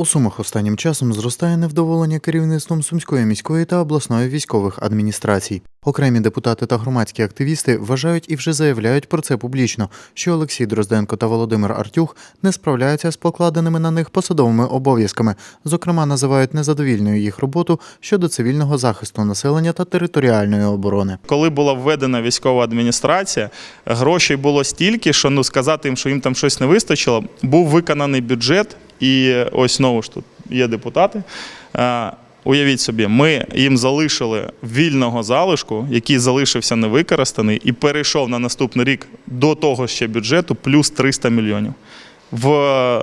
У Сумах останнім часом зростає невдоволення керівництвом Сумської міської та обласної військових адміністрацій. Окремі депутати та громадські активісти вважають і вже заявляють про це публічно, що Олексій Дрозденко та Володимир Артюх не справляються з покладеними на них посадовими обов'язками. Зокрема, називають незадовільною їх роботу щодо цивільного захисту населення та територіальної оборони. Коли була введена військова адміністрація, грошей було стільки, що ну сказати їм, що їм там щось не вистачило, був виконаний бюджет, і ось знову ж тут є депутати. Е, Уявіть собі, ми їм залишили вільного залишку, який залишився невикористаний, і перейшов на наступний рік до того ще бюджету плюс 300 мільйонів. В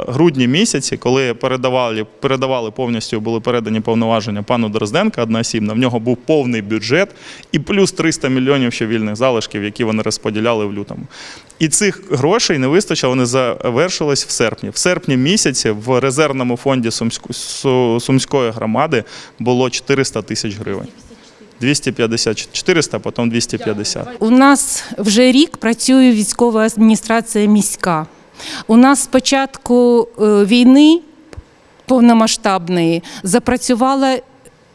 грудні місяці, коли передавали, передавали повністю, були передані повноваження пану Дрозденка одноосібно, в нього був повний бюджет і плюс 300 мільйонів ще вільних залишків, які вони розподіляли в лютому. І цих грошей не вистачило, вони завершились в серпні. В серпні місяці в резервному фонді Сумсько- Сумської громади було 400 тисяч гривень. 250, 400, а потім 250. У нас вже рік працює військова адміністрація міська. У нас з початку е, війни повномасштабної запрацювала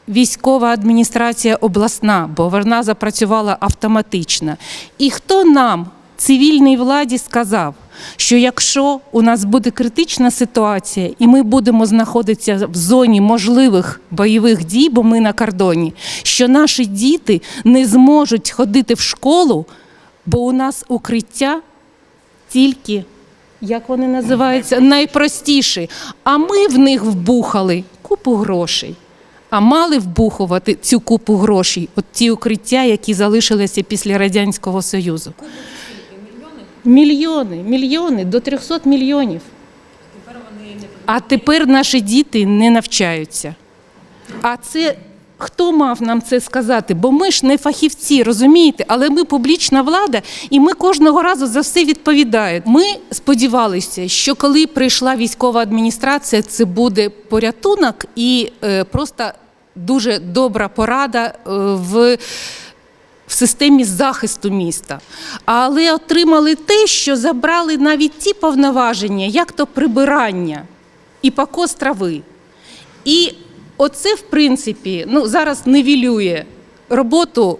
військова адміністрація обласна, бо вона запрацювала автоматично. І хто нам, цивільній владі, сказав, що якщо у нас буде критична ситуація, і ми будемо знаходитися в зоні можливих бойових дій, бо ми на кордоні, що наші діти не зможуть ходити в школу, бо у нас укриття тільки, як вони називаються, найпростіші. А ми в них вбухали купу грошей. А мали вбухувати цю купу грошей, от ті укриття, які залишилися після Радянського Союзу. Мільйони, мільйони, до 300 мільйонів. А тепер наші діти не навчаються. А це хто мав нам це сказати? Бо ми ж не фахівці, розумієте? Але ми публічна влада, і ми кожного разу за все відповідаємо. Ми сподівалися, що коли прийшла військова адміністрація, це буде порятунок і е, просто дуже добра порада е, в в системі захисту міста, але отримали те, що забрали навіть ті повноваження, як то прибирання і покос трави. І оце, в принципі, ну, зараз невілює роботу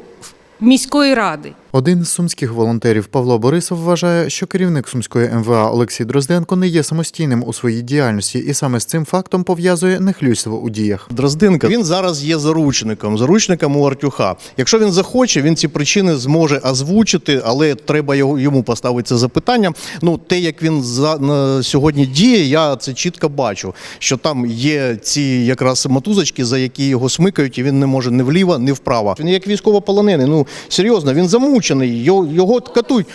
міської ради. Один з сумських волонтерів Павло Борисов вважає, що керівник сумської МВА Олексій Дрозденко не є самостійним у своїй діяльності і саме з цим фактом пов'язує нехлюйство у діях. Дрозденка він зараз є заручником, заручником у Артюха. Якщо він захоче, він ці причини зможе озвучити, але треба його йому поставити це запитання. Ну, те, як він за на сьогодні діє, я це чітко бачу. Що там є ці якраз мотузочки, за які його смикають, і він не може ні вліво, ні вправо. Він як військовополонений. Ну серйозно, він замучений. Його, його катують.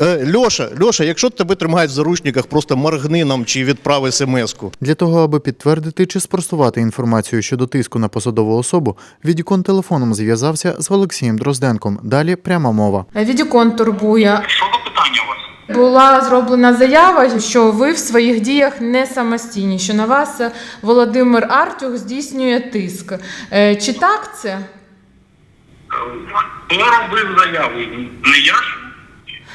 Е, Льоша, Льоша, якщо тебе тримають в заручниках, просто моргни нам чи відправи смс-ку. Для того, аби підтвердити чи спростувати інформацію щодо тиску на посадову особу, Відікон телефоном зв'язався з Олексієм Дрозденком. Далі пряма мова. Відікон турбує. Що за питання у вас? Була зроблена заява, що ви в своїх діях не самостійні, що на вас Володимир Артюх здійснює тиск. Е, Чи так це? Хто робив заяву? Не я ж?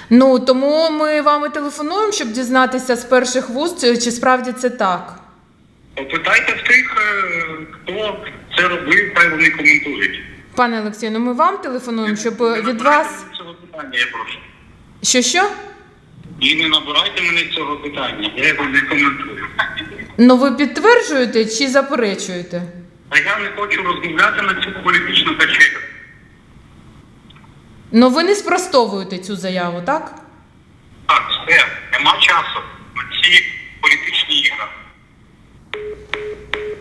Ну тому ми вам і телефонуємо, щоб дізнатися з перших вуст, чи чи справді це так. Попитайте в тих, е, хто це робив, хай вони коментують. Пане Олексію, ну ми вам телефонуємо, щоб е, від вас. Цього питання я прошу. Що що? І не набирайте мене цього питання, я його не коментую. Ну ви підтверджуєте чи заперечуєте? А я не хочу розмовляти на цю політичну качелю. Ну ви не спростовуєте цю заяву, так? Так, все, нема часу на ці політичні ігри.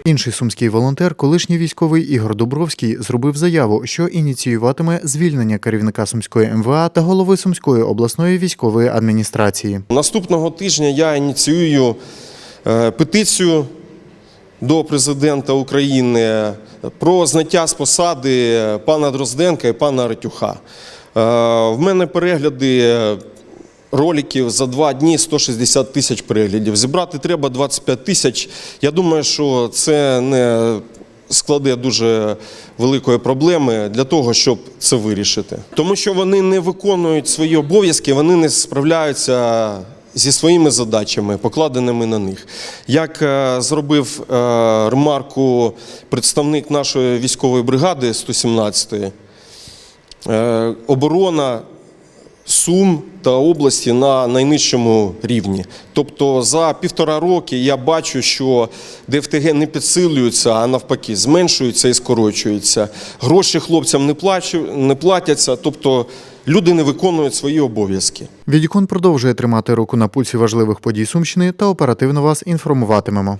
Інший сумський волонтер, колишній військовий Ігор Дубровський, зробив заяву, що ініціюватиме звільнення керівника сумської МВА та голови Сумської обласної військової адміністрації. Наступного тижня я ініціюю е, петицію до президента України про зняття з посади пана Дрозденка і пана Артюха. Е, В мене перегляди роликів за два дні 160 тисяч переглядів. Зібрати треба 25 тисяч. Я думаю, що це не складе дуже великої проблеми для того, щоб це вирішити. Тому що вони не виконують свої обов'язки, вони не справляються зі своїми задачами, покладеними на них. Як е, зробив е, ремарку представник нашої військової бригади 117-ї, е, оборона Сум та області на найнижчому рівні. Тобто за півтора роки я бачу, що ДФТГ не підсилюються, а навпаки, зменшуються і скорочуються. Гроші хлопцям не, плачу, не платяться, тобто люди не виконують свої обов'язки. Відікон продовжує тримати руку на пульсі важливих подій Сумщини та оперативно вас інформуватимемо.